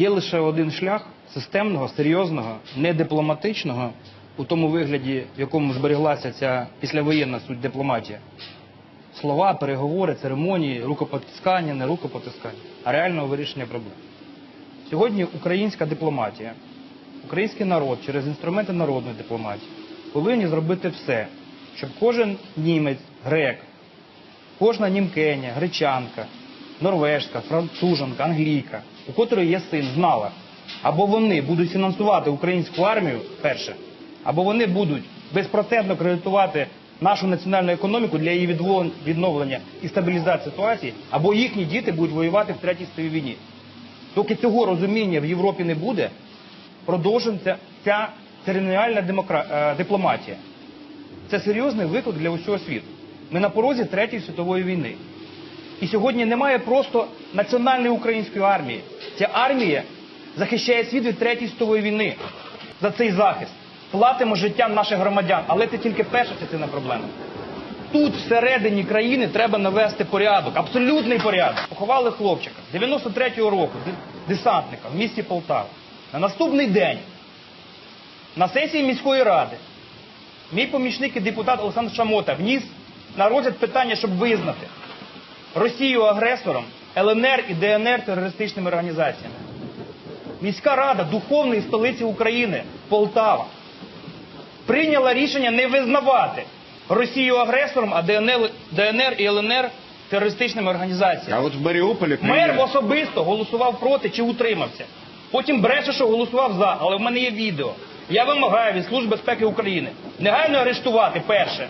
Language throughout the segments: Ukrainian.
Є лише один шлях системного, серйозного, недипломатичного, у тому вигляді, в якому зберіглася ця післявоєнна суть дипломатія. Слова, переговори, церемонії, рукопотискання, не рукопотискання, а реального вирішення проблем. Сьогодні українська дипломатія, український народ через інструменти народної дипломатії повинні зробити все, щоб кожен німець, грек, кожна німкеня, гречанка, норвежка, француженка, англійка, у котрої є син, знала, або вони будуть фінансувати українську армію перше, або вони будуть безпроцентно кредитувати нашу національну економіку для її відновлення і стабілізації ситуації, або їхні діти будуть воювати в третій світовій війні. Доки цього розуміння в Європі не буде, продовжується ця церемоніальна демокра... е, дипломатія. Це серйозний виклик для усього світу. Ми на порозі Третьої світової війни. І сьогодні немає просто національної української армії. Ця армія захищає світ від Третьої світової війни. За цей захист платимо життям наших громадян, але це тільки перша частина проблеми. Тут всередині країни треба навести порядок, абсолютний порядок. Поховали хлопчика 93-го року, десантника в місті Полтава. На наступний день на сесії міської ради мій помічник і депутат Олександр Шамота вніс на розгляд питання, щоб визнати Росію агресором, ЛНР і ДНР терористичними організаціями. Міська рада духовної столиці України Полтава прийняла рішення не визнавати Росію агресором, а ДНР, ДНР і ЛНР терористичними організаціями. А от в Маріуполі Мер особисто голосував проти чи утримався. Потім бреше, що голосував за, але в мене є відео. Я вимагаю від Служби безпеки України негайно арештувати перше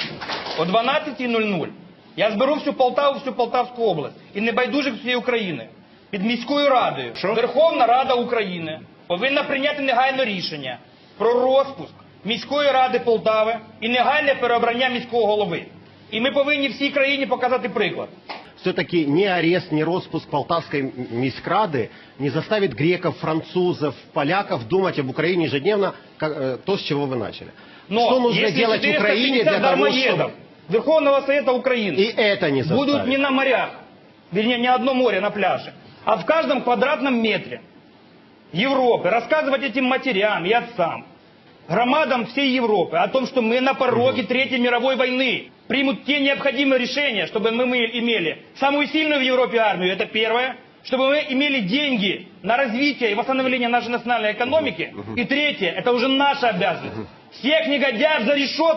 о 12.00. Я зберу всю Полтаву, всю Полтавську область і небайдужих всієї України під міською радою. Що? Верховна Рада України повинна прийняти негайно рішення про розпуск міської ради Полтави і негайне переобрання міського голови. І ми повинні всій країні показати приклад. все-таки ни арест, ни распуск Полтавской м- міськрады не заставит греков, французов, поляков думать об Украине ежедневно, как, э, то, с чего вы начали. Но что нужно если делать 450 Украине для того, дармоедов чтобы... Верховного Совета Украины. И это не заставит. будут не на морях, вернее, не одно море на пляже, а в каждом квадратном метре Европы. Рассказывать этим матерям и отцам, громадам всей Европы о том, что мы на пороге Третьей мировой войны, примут те необходимые решения, чтобы мы мы имели самую сильную в Европе армию, это первое, чтобы мы имели деньги на развитие и восстановление нашей национальной экономики, и третье, это уже наша обязанность, всех негодяев за решетку